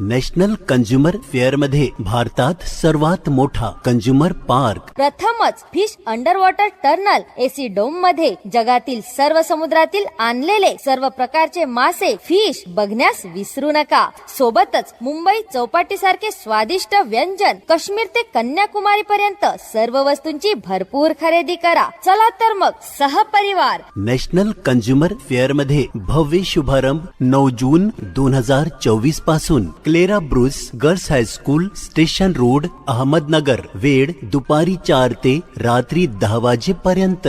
National consumer फेअरमध्ये भारतात सर्वात मोठा कंझ्युमर पार्क. प्रथमच fish under water tunnel AC डोममध्ये जगातील सर्व समुद्रातील आणलेले सर्व प्रकारचे मासे फिश बघण्यास विसरू नका. सोबतच मुंबई चौपाटी सारखे स्वादिष्ट व्यंजन काश्मीर ते कन्याकुमारी पर्यंत सर्व वस्तूंची भरपूर खरेदी करा. चला तर मग सहपरिवार. नॅशनल कंझ्युमर फेअरमध्ये भव्य शुभारंभ नऊ जून दोन हजार चोवीसपासून. Clara Bruce girls high school station road Ahmednagar वेळ दुपारी चार ते रात्री दहा वाजेपर्यंत.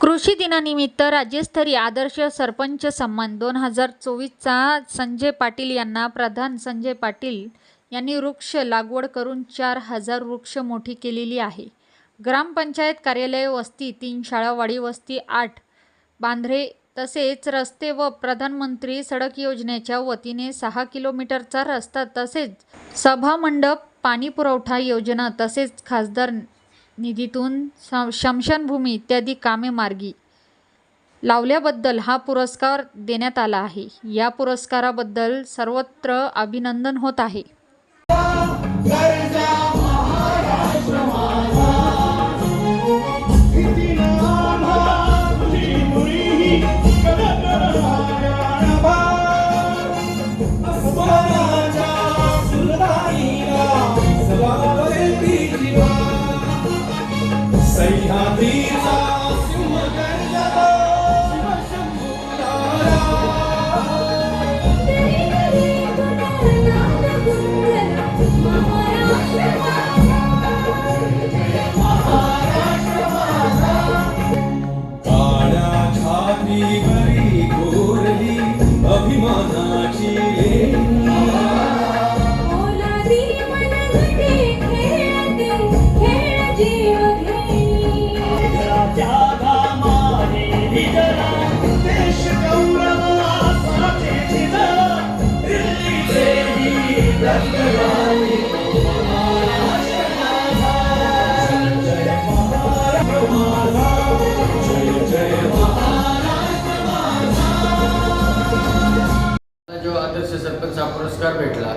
कृषी दिनानिमित्त राज्यस्तरीय आदर्श सरपंच सन्मान दोन हजार चोवीसचा संजय पाटील यांना प्रधान संजय पाटील यांनी वृक्ष लागवड करून चार हजार वृक्ष मोठी केलेली आहे. ग्रामपंचायत कार्यालय वस्ती तीन शाळावाडी वस्ती आठ बांधरे तसेच रस्ते व प्रधानमंत्री सडक योजनेच्या वतीने सहा किलोमीटरचा रस्ता तसेच सभामंडप पाणी पुरवठा योजना तसेच खासदार निधीतून शमशानभूमी इत्यादी कामे मार्गी लावल्याबद्दल हा पुरस्कार देण्यात आला आहे. या पुरस्काराबद्दल सर्वत्र अभिनंदन होत आहे. मला आदर्श सरपंच हा पुरस्कार भेटला.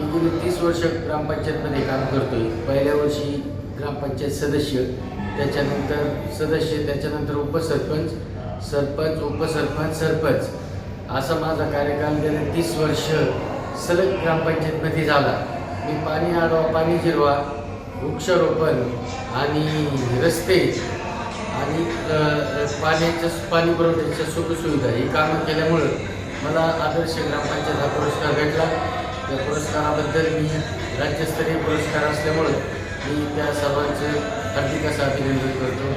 मी तीस वर्ष ग्रामपंचायतमध्ये काम करतो आहे पहिल्या वर्षी ग्रामपंचायत सदस्य त्याच्यानंतर सदस्य त्याच्यानंतर उपसरपंच सरपंच उपसरपंच सरपंच. असा माझा कार्यकाल गेले तीस वर्ष सलग ग्रामपंचायतमध्ये झाला. मी पाणी आडवा पाणी जिरवा वृक्षारोपण आणि रस्ते आणि पाण्याच्या पाणी पुरवठ्याच्या सुखसुविधा ही कामं केल्यामुळं मला आदर्श ग्रामपंचायतचा पुरस्कार भेटला. त्या पुरस्काराबद्दल मी राज्यस्तरीय पुरस्कार असल्यामुळं मी त्या सर्वांचं हार्दिक असं अभिनंदन करतो.